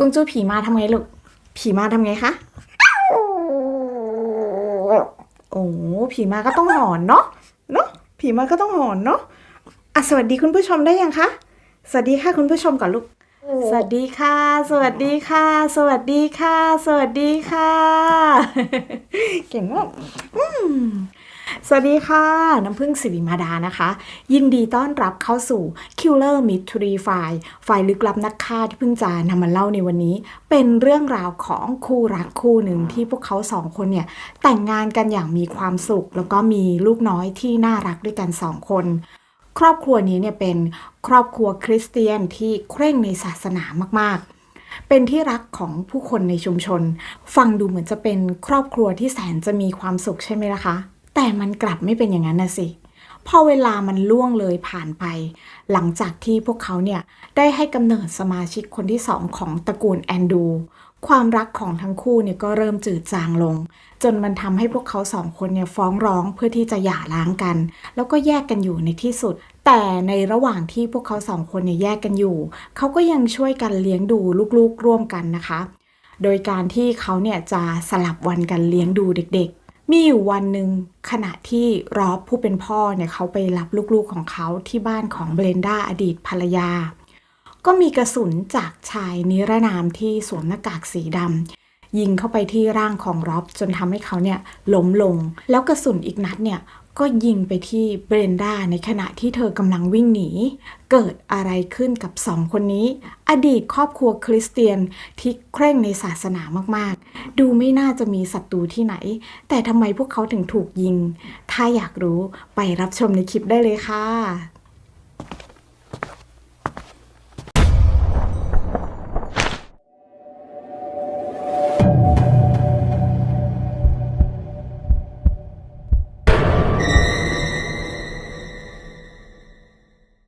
กงจู้ผีมาทำไงลูก ผีมาทำไงคะ โอ้ผีมาก็ต้องหอนเนาะ เนาะ ผีมาก็ต้องหอนเนาะอะสวัสดีคุณผู้ชมได้ยังคะ สวัสดีค่ะคุณผู้ชมก่อนลูก สวัสดีค่ะ สวัสดีค่ะ สวัสดีค่ะ สวัสดีค่ะ เก่งมากสวัสดีค่ะ น้ำพึ่งสิริมาดานะคะ ยินดีต้อนรับเข้าสู่ Killer Mystery File ไฟล์ลึกลับนักฆ่าที่เพิ่งจะนำมาเล่าในวันนี้ เป็นเรื่องราวของคู่รักคู่หนึ่งที่พวกเขาสองคนเนี่ย แต่งงานกันอย่างมีความสุข แล้วก็มีลูกน้อยที่น่ารักด้วยกันสองคน ครอบครัวนี้เนี่ยเป็นครอบครัวคริสเตียนที่เคร่งในศาสนามากๆเป็นที่รักของผู้คนในชุมชน ฟังดูเหมือนจะเป็นครอบครัวที่แสนจะมีความสุขใช่ไหมล่ะคะ แต่มันกลับไม่เป็นอย่างนั้นนะสิ พอเวลามันล่วงเลยผ่านไป หลังจากที่พวกเขาเนี่ยได้ให้กำเนิดสมาชิกคนที่สองของตระกูลแอนดู ความรักของทั้งคู่เนี่ยก็เริ่มจืดจางลง จนมันทำให้พวกเขาสองคนเนี่ยฟ้องร้องเพื่อที่จะหย่าร้างกัน แล้วก็แยกกันอยู่ในที่สุด แต่ในระหว่างที่พวกเขาสองคนเนี่ยแยกกันอยู่ เขาก็ยังช่วยกันเลี้ยงดูลูกๆร่วมกันนะคะ โดยการที่เขาเนี่ยจะสลับวันกันเลี้ยงดูเด็กๆ มีอยู่วันหนึ่งขณะที่รอบผู้เป็นพ่อเนี่ยเขาไปรับลูกๆของเขาที่บ้านของเบรนด้าอดีตภรรยา ก็มีกระสุนจากชายนิรนามที่สวมหน้ากากสีดำยิงเข้าไปที่ร่างของร็อบจนทำให้เขาเนี่ยล้มลง แล้วกระสุนอีกนัดเนี่ยก็ยิงไปที่เบรนด้าในขณะที่เธอกำลังวิ่งหนี เกิดอะไรขึ้นกับสองคนนี้ อดีตครอบครัวคริสเตียนที่เคร่งในศาสนามากๆ ดูไม่น่าจะมีศัตรูที่ไหน แต่ทำไมพวกเขาถึงถูกยิง ถ้าอยากรู้ไปรับชมในคลิปได้เลยค่ะ